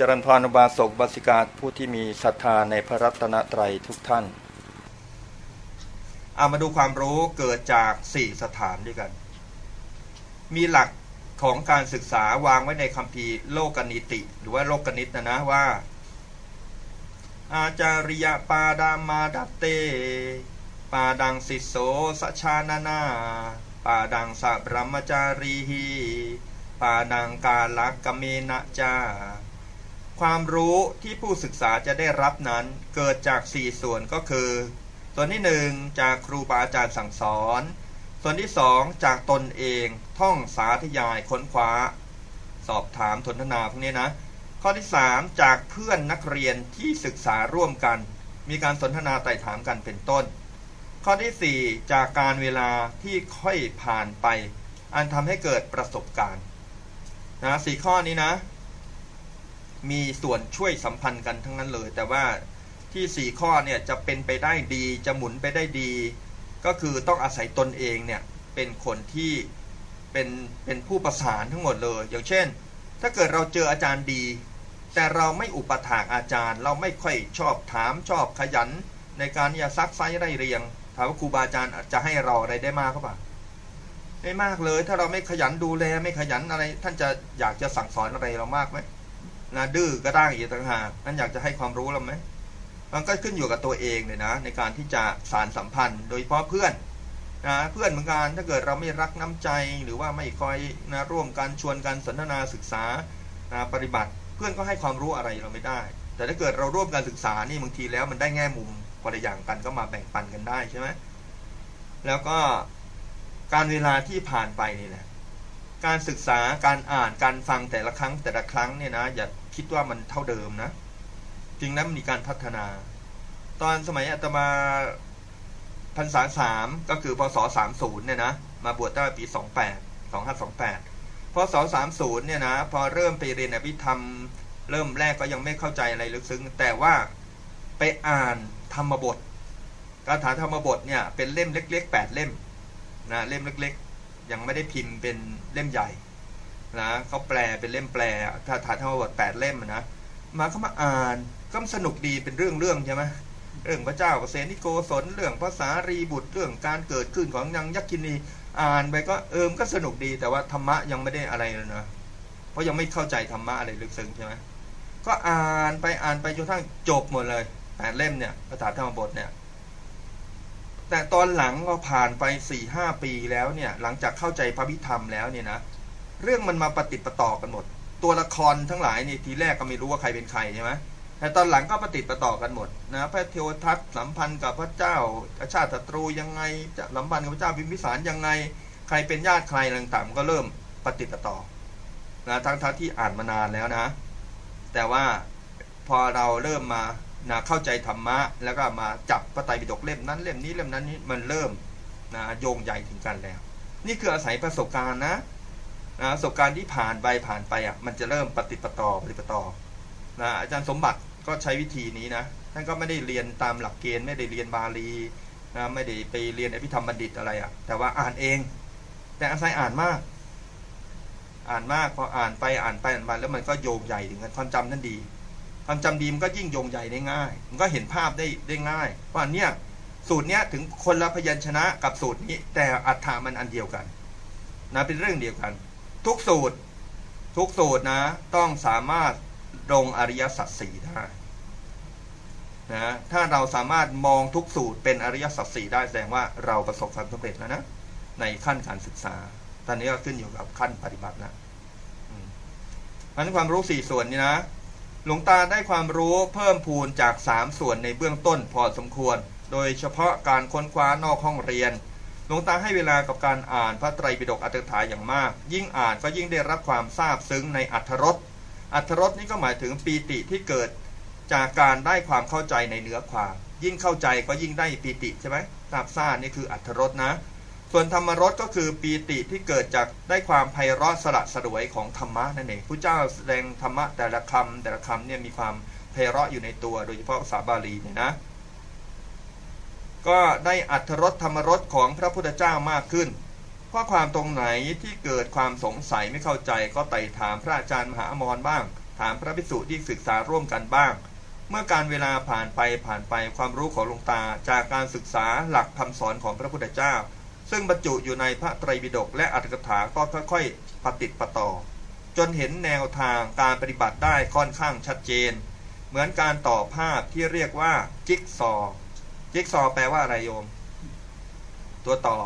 จริญพรอุบาสกบาสิกาผู้ที่มีศรัทธาในพระรัตนตรัยทุกท่านเอามาดูความรู้เกิดจากสี่สถานด้วยกัน มีหลักของการศึกษาวางไว้ในคัมภีร์โลกนิติ หรือว่าโลกนิตนะนะว่า อาจาริยปาดามาดัตเต ปาดังสิโสสชานานา ปาดังสับรมจารีหีปาดังกาลักกเมนะจา ความรู้ที่ผู้ศึกษาจะได้รับนั้นเกิดจากสี่ส่วนก็คือ ส่วนที่หนึ่งจากครูบาอาจารย์สั่งสอน ส่วนที่สองจากตนเองท่องสาธยายค้นคว้า สอบถามทนทนาพวกนี้นะ ข้อที่สามจากเพื่อนนักเรียนที่ศึกษาร่วมกัน มีการสนทนาไต่ถามกันเป็นต้น ข้อที่สี่จากการเวลาที่ค่อยผ่านไป อันทำให้เกิดประสบการณ์นะสี่ข้อนี้นะ มีส่วนช่วยสัมพันธ์กันทั้งนั้นเลย แต่ว่าที่สี่ข้อเนี่ยจะเป็นไปได้ดีจะหมุนไปได้ดี ก็คือต้องอาศัยตนเองเนี่ยเป็นคนที่เป็นเป็นผู้ประสานทั้งหมดเลย อย่างเช่น ถ้าเกิดเราเจออาจารย์ดี แต่เราไม่อุปถากอาจารย์ เราไม่ค่อยชอบถามชอบขยัน ในการที่จะซักไซไร่เรียงถามว่าครูบาอาจารย์จะให้เราอะไรได้มากก็ปล่าไม่มากเลย ถ้าเราไม่ขยันดูแลไม่ขยันอะไร ท่านจะอยากจะสั่งสอนอะไรเรามากไหม นะดื้อก็ได้อีกต่างหากนั่นอยากจะให้ความรู้เราไหมมันก็ขึ้นอยู่กับตัวเองเลยนะ ในการที่จะสารสัมพันธ์ โดยเฉพาะเพื่อนนะเพื่อนเหมือนกันถ้าเกิดเราไม่รักน้ำใจหรือว่าไม่คอยนะร่วมกันชวนกันสนทนาศึกษานะปฏิบัติ เพื่อนก็ให้ความรู้อะไรเราไม่ได้ แต่ถ้าเกิดเราร่วมกันศึกษานี่บางทีแล้วมันได้แง่มุมคนละอย่างกันก็มาแบ่งปันกันได้ใช่ไหมแล้วก็การเวลาที่ผ่านไปนี่แหละ การศึกษาการอ่านการฟังแต่ละครั้งแต่ละครั้งเนี่ยนะอย่าคิดว่ามันเท่าเดิมนะจริงนั้นมีการพัฒนา ตอนสมัยอาตมาพรรษาสามก็คือพศสามศูนย์เนี่ยนะมาบวชตั้งแต่ปีสองแปดสองห้าสองแปดพศสามศูนย์เนี่ยนะพอเริ่มไปเรียนอภิธรรม เริ่มแรกก็ยังไม่เข้าใจอะไรลึกซึ้ง แต่ว่าไปอ่านธรรมบทคาถาธรรมบทเนี่ยเป็นเล่มเล็กๆแปดเล่มนะเล่มเล็กๆ ยังไม่ได้พิมพ์เป็นเล่มใหญ่นะเขาแปลเป็นเล่มแปลถ้าถาธรรมบทแปดเล่มนะมาเขามาอ่านก็สนุกดีเป็นเรื่องเรื่องใช่ไหมเรื่องพระเจ้าเกษนิโกศลเรื่องภาษารีบุตรเรื่องการเกิดขึ้นของนางยักษินีอ่านไปก็เอิมก็สนุกดีแต่ว่าธรรมะยังไม่ได้อะไรเลยนะเพราะยังไม่เข้าใจธรรมะอะไรลึกซึ้งใช่ไหมก็อ่านไปอ่านไปจนทั้งจบหมดเลยแปดเล่มเนี่ยภาษาธรรมบทเนี่ย แต่ตอนหลังก็ผ่านไปสี่ห้าปีแล้วเนี่ยหลังจากเข้าใจพระพิธรรมแล้วเนี่ยนะเรื่องมันมาปฏิปต่อกันหมด ตัวละครทั้งหลายเนี่ยทีแรกก็ไม่รู้ว่าใครเป็นใครใช่ไหมแต่ตอนหลังก็ปฏิปต่อกันหมดนะพระเทวทัตสัมพันธ์กับพระเจ้าอาชาติศัตรูยังไงจะสัมพันธ์กับพระเจ้าพิมพิสารยังไง ใครเป็นญาติใครต่างๆก็เริ่มปฏิปต่อนะทั้งทั้งที่อ่านมานานแล้วนะ แต่ว่าพอเราเริ่มมา นะเข้าใจธรรมะ แล้วก็มาจับพระไตรปิฎกเล่มนั้นเล่มนี้เล่มนั้นนี้มันเริ่มนะโยงใหญ่ถึงกันแล้ว นี่คืออาศัยประสบการณ์นะนะประสบการณ์ที่ผ่านไปผ่านไปอะมันจะเริ่มปฏิปต่อปฏิปต่อนะอาจารย์สมบัติก็ใช้วิธีนี้นะท่านก็ไม่ได้เรียนตามหลักเกณฑ์ไม่ได้เรียนบาลีนะไม่ได้ไปเรียนอภิธรรมบัณฑิตอะไรอะแต่ว่าอ่านเอง แต่อาศัยอ่านมาก อ่านมากพออ่านไปอ่านไปอ่านไปแล้วมันก็โยงใหญ่ถึงกันความจำท่านดี ความจำดีมันก็ยิ่งโยงใหญ่ได้ง่าย มันก็เห็นภาพได้ได้ง่าย ว่าเนี่ยสูตรเนี้ยถึงคนละพยัญชนะกับสูตรนี้ แต่อัฏฐามันอันเดียวกันนะเป็นเรื่องเดียวกัน ทุกสูตรทุกสูตรนะต้องสามารถลงอริยสัจสี่ได้นะถ้าเราสามารถมองทุกสูตรเป็นอริยสัจสี่ได้แสดงว่าเราประสบความสำเร็จแล้วนะในขั้นการศึกษา ตอนนี้ก็ขึ้นอยู่กับขั้นปฏิบัติแล้วเพราะความรู้สี่ส่วนนี้นะ หลวงตาได้ความรู้เพิ่มพูนจากสามส่วนในเบื้องต้นพอสมควร โดยเฉพาะการค้นคว้านอกห้องเรียน หลวงตาให้เวลากับการอ่านพระไตรปิฎกอัตถกถาอย่างมาก ยิ่งอ่านก็ยิ่งได้รับความทราบซึ้งในอัธรสอัธรสนี่ก็หมายถึงปีติที่เกิดจากการได้ความเข้าใจในเนื้อความ ยิ่งเข้าใจก็ยิ่งได้ปีติใช่ไหมทราบซ่านี่คืออัธรสนะ ส่วนธรรมรสก็คือปีติที่เกิดจากได้ความไพเราะสละสลวยของธรรมะนั่นเองผู้เจ้าแสดงธรรมะแต่ละคำแต่ละคำเนี่ยมีความไพเราะอยู่ในตัว โดยเฉพาะภาษาบาลีเนี่ยนะก็ได้อัธรสธรรมรสของพระพุทธเจ้ามากขึ้นเพราะความตรงไหนที่เกิดความสงสัยไม่เข้าใจก็ไต่ถามพระอาจารย์มหาอมรบ้าง ถามพระภิกษุที่ศึกษาร่วมกันบ้าง เมื่อการเวลาผ่านไปผ่านไปความรู้ของหลวงตา จากการศึกษาหลักคำสอนของพระพุทธเจ้า ซึ่งบรรจุอยู่ในพระไตรปิฎกและอัตถกถาก็ค่อยๆปฏิดประต่อ จนเห็นแนวทางการปฏิบัติได้ค่อนข้างชัดเจน เหมือนการต่อภาพที่เรียกว่าจิ๊กซอ จิ๊กซอแปลว่าอะไรโยม ตัวต่อ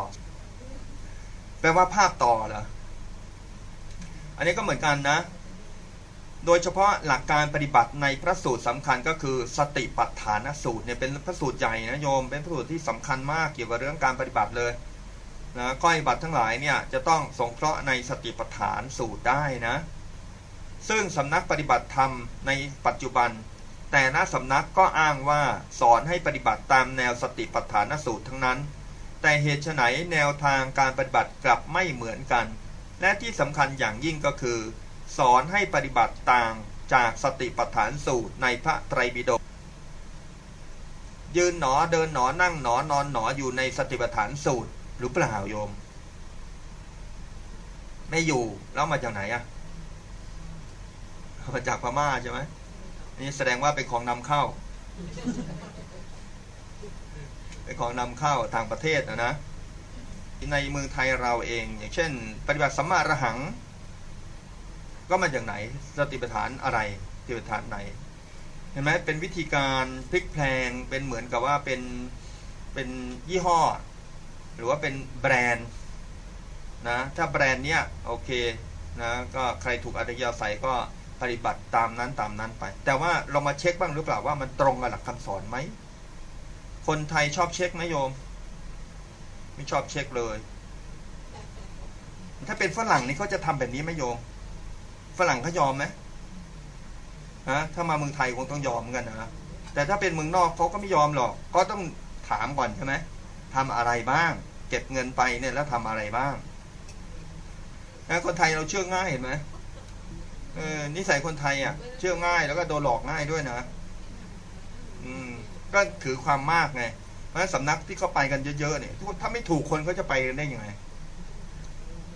แปลว่าภาพต่อเหรอ อันนี้ก็เหมือนกันนะ โดยเฉพาะหลักการปฏิบัติในพระสูตรสำคัญก็คือสติปัฏฐานสูตรเนี่ยเป็นพระสูตรใหญ่นะโยม เป็นพระสูตรที่สำคัญมากเกี่ยวกับเรื่องการปฏิบัติเลย นะก้อยบัตรทั้งหลายเนี่ยจะต้องสงเคราะห์ในสติปัฏฐานสูตรได้นะ ซึ่งสำนักปฏิบัติธรรมในปัจจุบัน แต่ละสำนักก็อ้างว่าสอนให้ปฏิบัติตามแนวสติปัฏฐานสูตรทั้งนั้น แต่เหตุไฉนแนวทางการปฏิบัติกลับไม่เหมือนกัน และที่สำคัญอย่างยิ่งก็คือ สอนให้ปฏิบัติต่างจากสติปัฏฐานสูตรในพระไตรปิฎกยืนหนอเดินหนอนั่งหนอนอนหนออยู่ในสติปัฏฐานสูตร หรือเปล่าโยม ไม่อยู่แล้วมาจากไหนอะมาจากพม่าใช่ไหมนี่แสดงว่าเป็นของนำเข้า เป็นของนำเข้าทางประเทศนะนะในเมืองไทยเราเอง อย่างเช่น ปฏิบัติสัมมาอรหัง ก็มาจากไหนสติปัฏฐานอะไรสติปัฏฐานไหนเห็นไหมเป็นวิธีการพลิกแพลงเป็นเหมือนกับว่าเป็นเป็นยี่ห้อ หรือว่าเป็นแบรนด์นะถ้าแบรนด์เนี้ยโอเคนะก็ใครถูกอัธยาศัยก็ปฏิบัติตามนั้นตามนั้นไป แต่ว่าเรามาเช็คบ้างหรือเปล่าว่ามันตรงกับหลักคำสอนไหมคนไทยชอบเช็คไหมโยม ไม่ชอบเช็คเลย ถ้าเป็นฝรั่งนี่เขาจะทำแบบนี้ไหมโยม ฝรั่งเขายอมไหมฮะถ้ามาเมืองไทยคงต้องยอมเหมือนกันนะแต่ถ้าเป็นเมืองนอกเขาก็ไม่ยอมหรอก ก็ต้องถามก่อนใช่ไหม ทำอะไรบ้าง เก็บเงินไปเนี่ยแล้วทำอะไรบ้างนะคนไทยเราเชื่อง่ายเห็นไหมเออนิสัยคนไทยอะ เชื่อง่ายแล้วก็โดนหลอกง่ายด้วยนะ อืม ก็ถือความมากไง เพราะฉะนั้นสำนักที่เขาไปกันเยอะๆเนี่ยถ้าไม่ถูกคนเขาจะไปได้ยังไง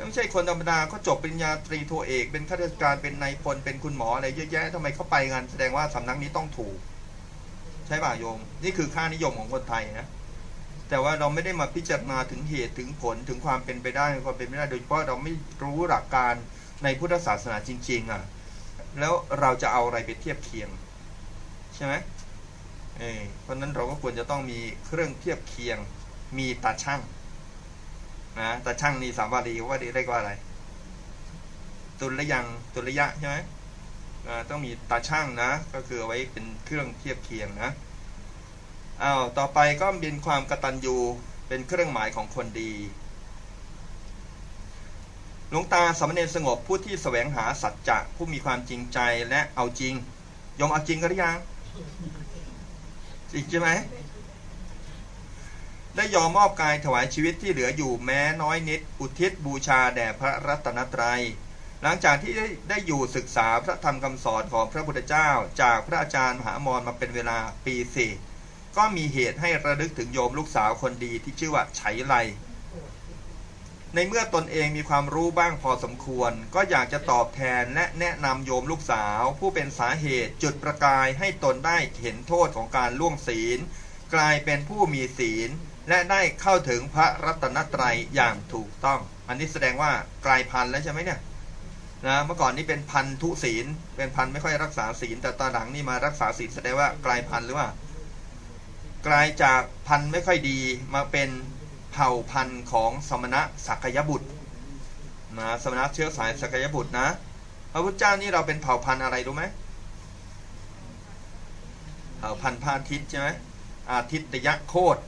ไม่ใช่คนธรรมดาเขาจบปริญญาตรีโทเอก เป็นข้าราชการเป็นนายพลเป็นคุณหมออะไรเยอะแยะทำไมเขาไปกันแสดงว่าสำนักนี้ต้องถูก ใช่ป่ะโยม นี่คือค่านิยมของคนไทยนะ แต่ว่าเราไม่ได้มาพิจารณาถึงเหตุถึงผลถึงความเป็นไปได้ความเป็นไม่ได้โดยเฉพาะเราไม่รู้หลักการในพุทธศาสนาจริง ๆ อะ แล้วเราจะเอาอะไรไปเทียบเคียง ใช่ไหมเออเพราะนั้นเราก็ควรจะต้องมีเครื่องเทียบเคียง มีตาช่างนะตาช่างนี่สามบาลีว่าเรียกว่าอะไร ตุลยังตุลยะใช่ไหมต้องมีตาช่างนะ ก็คือเอาไว้เป็นเครื่องเทียบเคียงนะ อ้าวต่อไปก็เป็นความกตัญญูเป็นเครื่องหมายของคนดีหลวงตาสามเณรสงบผู้ที่แสวงหาสัจจะผู้มีความจริงใจและเอาจริงยอมเอาจริงกันหรือยังจริงใช่ไหมได้ยอมมอบกายถวายชีวิตที่เหลืออยู่แม้น้อยนิด อุทิศบูชาแด่พระรัตนตรัย หลังจากที่ได้ได้อยู่ศึกษาพระธรรมคำสอนของพระพุทธเจ้า จากพระอาจารย์มหามรมาเป็นเวลาปีสี่ ก็มีเหตุให้ระลึกถึงโยมลูกสาวคนดีที่ชื่อว่าไฉไลในเมื่อตนเองมีความรู้บ้างพอสมควร ก็อยากจะตอบแทนและแนะนำโยมลูกสาว ผู้เป็นสาเหตุจุดประกายให้ตนได้เห็นโทษของการล่วงศีล กลายเป็นผู้มีศีล และได้เข้าถึงพระรัตนตรัยอย่างถูกต้อง อันนี้แสดงว่ากลายพันธุ์แล้วใช่ไหมเนี่ยนะเมื่อก่อนนี้เป็นพันธุศีล เป็นพันไม่ค่อยรักษาศีล แต่ตอนหลังนี่มารักษาศีลแสดงว่ากลายพันธุ์หรือว่า กลายจากพันธุ์ไม่ค่อยดีมาเป็นเผ่าพันธุ์ของสมณะสักยบุตรนะสมณะเชื้อสายสักยบุตรนะ พระพุทธเจ้านี่เราเป็นเผ่าพันธุ์อะไรรู้ไหมเผ่าพันธุ์พระอาทิตย์ใช่ไหมอาทิตยะโคตร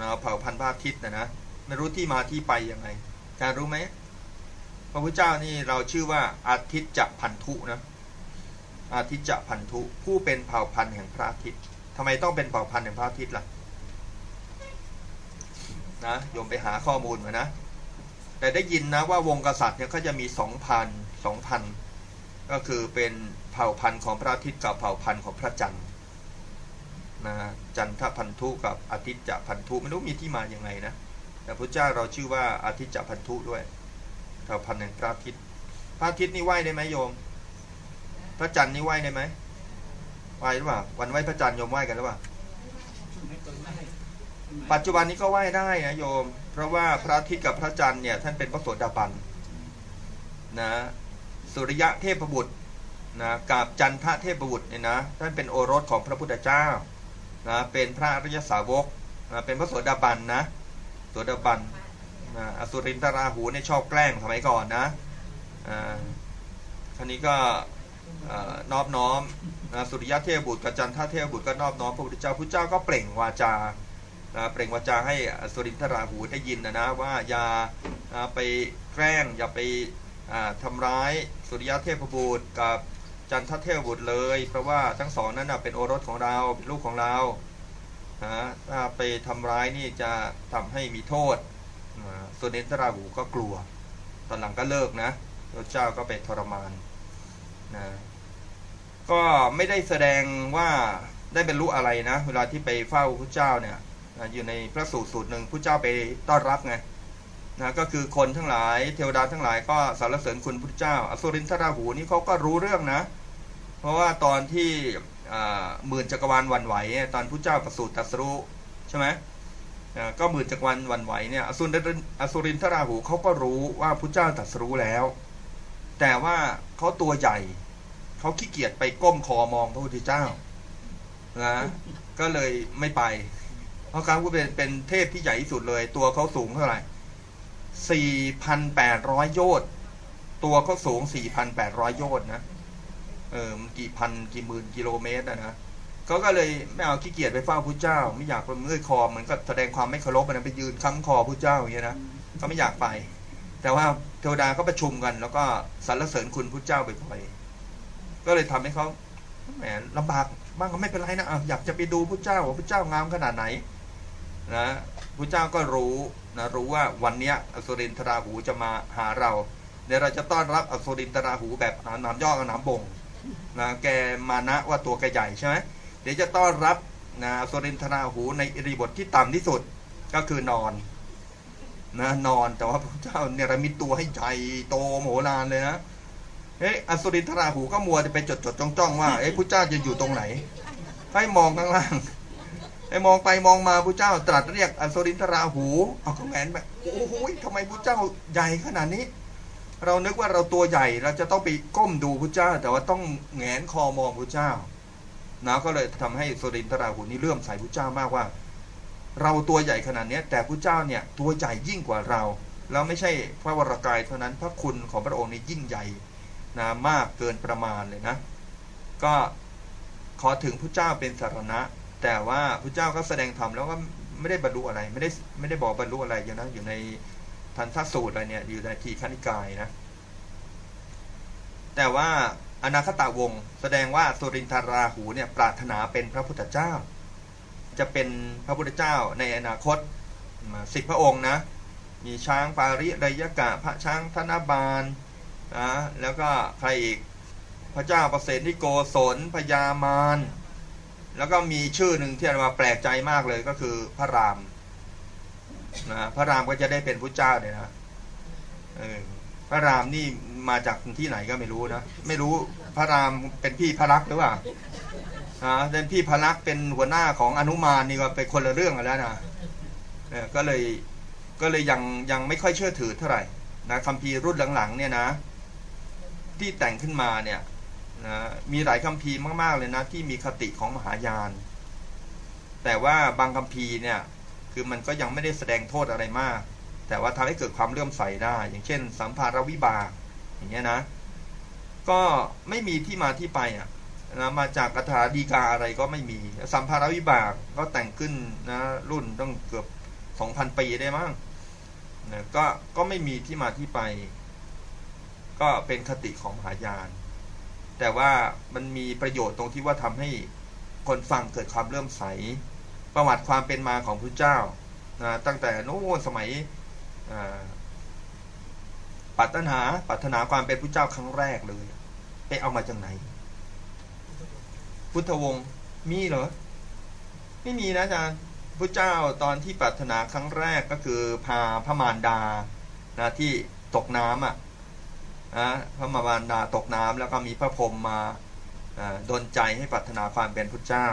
นะเผ่าพันธุ์พระอาทิตย์นะนะไม่รู้ที่มาที่ไปยังไงอาจารย์รู้ไหมพระพุทธเจ้านี่เราชื่อว่าอาทิตย์จะพันธุนะอาทิตย์จะพันธุผู้เป็นเผ่าพันธุ์แห่งพระอาทิตย์ ทำไมต้องเป็นเผ่าพันธุ์แห่งพระอาทิตย์ล่ะนะโยมไปหาข้อมูลมานะ แต่ได้ยินนะว่าวงกษัตริย์เนี่ยเขาจะมีสองพันสองพันก็คือเป็นเผ่าพันธุ์ของพระอาทิตย์กับเผ่าพันธุ์ของพระจันทร์นะจันทพันธุกับอาทิตย์จะพันธุไม่รู้มีที่มาอย่างไงนะแต่พระเจ้าเราชื่อว่าอาทิตย์จะพันธุด้วยเผ่าพันธุ์แห่งพระอาทิตย์พระอาทิตย์นี่ไหวได้ไหมโยม พระจันทร์นี่ไหวได้ไหม ไหว้หรือเปล่าวันไหว้พระจันทร์โยมไหว้กันหรือเปล่าปัจจุบันนี้ก็ไหว้ได้นะโยม เพราะว่าพระอาทิตย์กับพระจันทร์เนี่ยท่านเป็นพระโสดาบันนะสุริยะเทพบุตรนะกับจันทะเทพบุตรเนี่ยนะท่านเป็นโอรสของพระพุทธเจ้านะเป็นพระอริยสาวกนะเป็นพระโสดาบันนะโสดาบันนะอสุรินทราหูเนี่ยชอบแกล้งสมัยก่อนนะอ่าคราวนี้ก็เอ่อ นอบน้อมนะสุริยะเทพบุตรกับจันทเทพบุตรก็นอบน้อมพระพุทธเจ้าพระเจ้าก็เปล่งวาจานะเปล่งวาจาให้สุรินทราหูได้ยินนะนะว่าอย่าไปแกล้งอย่าไปอ่าทำร้ายสุริยะเทพบุตรกับจันทเทพบุตรเลย เพราะว่าทั้งสองนั้นนะเป็นโอรสของเราเป็นลูกของเรานะถ้าไปทำร้ายนี่จะทำให้มีโทษอ่าสุรินทราหูก็กลัว ตอนหลังก็เลิกนะพระเจ้าก็ไปทรมาน นะก็ไม่ได้แสดงว่าได้บรรลุอะไรนะ เวลาที่ไปเฝ้าพระเจ้าเนี่ยนะอยู่ในพระสูตรสูตรหนึ่งผู้เจ้าไปต้อนรับไงนะก็คือคนทั้งหลายเทวดาทั้งหลายก็สรรเสริญคุณพระเจ้า อสุรินทราหูนี่เขาก็รู้เรื่องนะ เพราะว่าตอนที่หมื่นจักรวาลวันไหว ตอนพระเจ้าประสูติตรัสรู้ใช่ไหมก็หมื่นจักรวาลวันไหวเนี่ยอสุรินอสุรินทราหูเขาก็รู้ว่าพระเจ้าตรัสรู้แล้ว แต่ว่าเขาตัวใหญ่เขาขี้เกียจไปก้มคอมองพระพุทธเจ้านะก็เลยไม่ไป เพราะเขาเป็นเป็นเทพที่ใหญ่ที่สุดเลย ตัวเขาสูงเท่าไหร่4,800โยชน์ตัวเขาสูง4,800โยชน์นะเออมันกี่พันกี่หมื่นกิโลเมตรนะนะเขาก็เลยไม่เอาขี้เกียจไปเฝ้าพระเจ้า ไม่อยากไปเมื่อยคอเหมือนกับแสดงความไม่เคารพนะไปยืนค้ำคอพระเจ้าอย่างเงี้ยนะเขาไม่อยากไป แต่ว่าเทวดาก็ประชุมกัน แล้วก็สรรเสริญคุณพระเจ้าบ่อยๆก็เลยทำให้เขาแหมลำบากบ้างก็ไม่เป็นไรนะอยากจะไปดูพระเจ้าว่าพระเจ้างามขนาดไหนนะพระเจ้าก็รู้นะรู้ว่าวันเนี้ยอสุรินทราหูจะมาหาเราเดี๋ยวเราจะต้อนรับอสุรินทราหูแบบหนามย่อกับหนามบงนะแกมานะว่าตัวแกใหญ่ใช่ไหมเดี๋ยวจะต้อนรับนะอสุรินทราหูในอิริบทที่ต่ำที่สุดก็คือนอน นะนอนแต่ว่าพระเจ้าเนรมิตตัวให้ใหญ่โตโมโหลานเลยนะเฮ้ยอสุรินทราหูก็มัวจะไปจดจดจ้องจ้องว่าเอ้พระเจ้าจะอยู่ตรงไหน ให้มองข้างล่างไอ้มองไปมองมาพระเจ้าตรัสเรียกอสุรินทราหูเอาก็แหงนแบบโอ้โหทำไมพระเจ้าใหญ่ขนาดนี้ เรานึกว่าเราตัวใหญ่เราจะต้องไปก้มดูพระเจ้า แต่ว่าต้องแหงนคอมองพระเจ้านะก็เลยทำให้อสุรินทราหูนี่เลื่อมใสพระเจ้ามากว่า เราตัวใหญ่ขนาดนี้แต่พระเจ้าเนี่ยตัวใหญ่ยิ่งกว่าเราแล้วไม่ใช่พระวรากายเท่านั้นพระคุณของพระองค์นี่ยิ่งใหญ่นะมากเกินประมาณเลยนะ ก็ขอถึงพระเจ้าเป็นสารณะ แต่ว่าพระเจ้าก็แสดงธรรมแล้วก็ไม่ได้บรรลุอะไร ไม่ได้ไม่ได้บอกบรรลุอะไรอยู่นะอยู่ในทันทสูตรอะไรเนี่ยอยู่ในทีคณิกายนะ แต่ว่าอนาคตาวงแสดงว่าสุรินทราหูเนี่ยปรารถนาเป็นพระพุทธเจ้า จะเป็นพระพุทธเจ้าในอนาคตสิบพระองค์นะ มีช้างปาริรยกะ พระช้างธนบาลนะแล้วก็ใครอีกพระเจ้าประเสนิโกศลพญามารแล้วก็มีชื่อหนึ่งที่อามาแปลกใจมากเลยก็คือพระรามนะพระรามก็จะได้เป็นพระเจ้าเนี่ยนะเออพระรามนี่มาจากที่ไหนก็ไม่รู้นะ ไม่รู้พระรามเป็นพี่พระลักษมณ์หรือเปล่า อ่าเป็นพี่พระลักษ์เป็นหัวหน้าของอนุมานนี่ก็เป็นคนละเรื่องกันแล้วนะเออก็เลยก็เลยยังยังไม่ค่อยเชื่อถือเท่าไหร่นะคัมภีร์รุ่นหลังๆ เนี่ยนะ ที่แต่งขึ้นมาเนี่ยนะมีหลายคัมภีร์มากๆเลยนะ ที่มีคติของมหายาน แต่ว่าบางคัมภีร์เนี่ย คือมันก็ยังไม่ได้แสดงโทษอะไรมาก แต่ว่าทำให้เกิดความเลื่อมใสได้ อย่างเช่น สัมภารวิบากอย่างเงี้ยนะ ก็ไม่มีที่มาที่ไปอะ นะมาจากคาถาดีกาอะไรก็ไม่มี สัมภารวิบากก็แต่งขึ้นนะรุ่นต้องเกือบสองพันปีได้มั้งนะก็ก็ไม่มีที่มาที่ไป ก็เป็นคติของมหายาน แต่ว่ามันมีประโยชน์ตรงที่ว่าทำให้คนฟังเกิดความเลื่อมใส ประวัติความเป็นมาของพระเจ้านะตั้งแต่โน้นสมัยปัตนาปัตนาความเป็นพระเจ้าครั้งแรกเลย ไปเอามาจากไหน พุทธวงศ์มีเหรอ ไม่มีนะอาจารย์พระเจ้าตอนที่ปรารถนาครั้งแรกก็คือพาพระมารดานะที่ตกน้ำอะนะพระมารดาตกน้ำแล้วก็มีพระพรหมมาอ่าดนใจให้ปรารถนาความเป็นพุทธเจ้า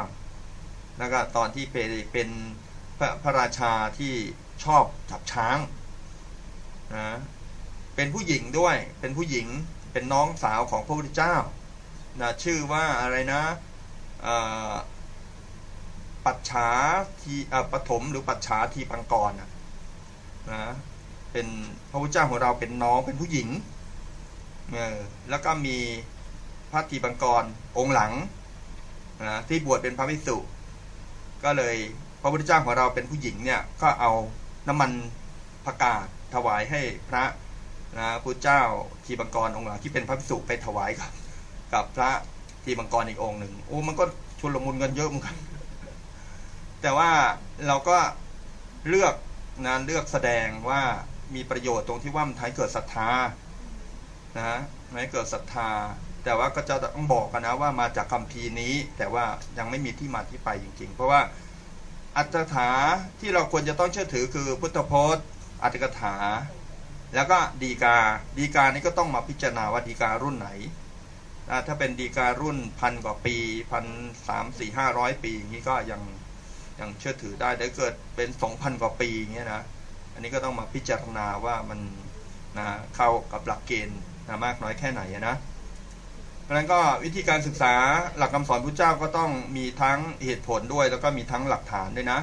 แล้วก็ตอนที่เป็นพระพระราชาที่ชอบจับช้างนะเป็นผู้หญิงด้วยเป็นผู้หญิงเป็นน้องสาวของพระพุทธเจ้านะชื่อว่าอะไรนะ ปัจฉาทีปฐมหรือปัจฉาทีปังกรนะนะเป็นพระพุทธเจ้าของเราเป็นน้องเป็นผู้หญิงเออแล้วก็มีพระทีปังกรองค์หลังนะที่บวชเป็นพระภิกษุ ก็เลยพระพุทธเจ้าของเราเป็นผู้หญิงเนี่ยก็เอาน้ำมันผักกาดถวายให้พระนะพุทธเจ้าทีบังกรองค์หลังที่เป็นพระภิกษุไปถวายกับ กับพระ ทีบังกรอีกองค์หนึ่งโอ้มันก็ชุลมุนกันเยอะเหมือนกัน แต่ว่าเราก็เลือกนะเลือกแสดงว่ามีประโยชน์ตรงที่ว่ามันทำให้เกิดศรัทธานะให้เกิดศรัทธา แต่ว่าก็จะต้องบอกกันนะว่ามาจากคำพีนี้ แต่ว่ายังไม่มีที่มาที่ไปจริง ๆ เพราะว่าอัตถกถาที่เราควรจะต้องเชื่อถือคือพุทธพจน์ อัตถกถา แล้วก็ดีกา ดีกานี่ก็ต้องมาพิจารณาว่าดีการุ่นไหน ถ้าเป็นดีการุ่นพันกว่าปีพันสามสี่ห้าร้อยปีอย่างนี้ก็ยังยังเชื่อถือได้แต่เกิดเป็นสองพันกว่าปีอย่างเงี้ยนะอันนี้ก็ต้องมาพิจารณาว่ามันนะเข้ากับหลักเกณฑ์นะมากน้อยแค่ไหนนะเพราะฉะนั้นก็วิธีการศึกษาหลักคำสอนพุทธเจ้าก็ต้องมีทั้งเหตุผลด้วย แล้วก็มีทั้งหลักฐานด้วยนะ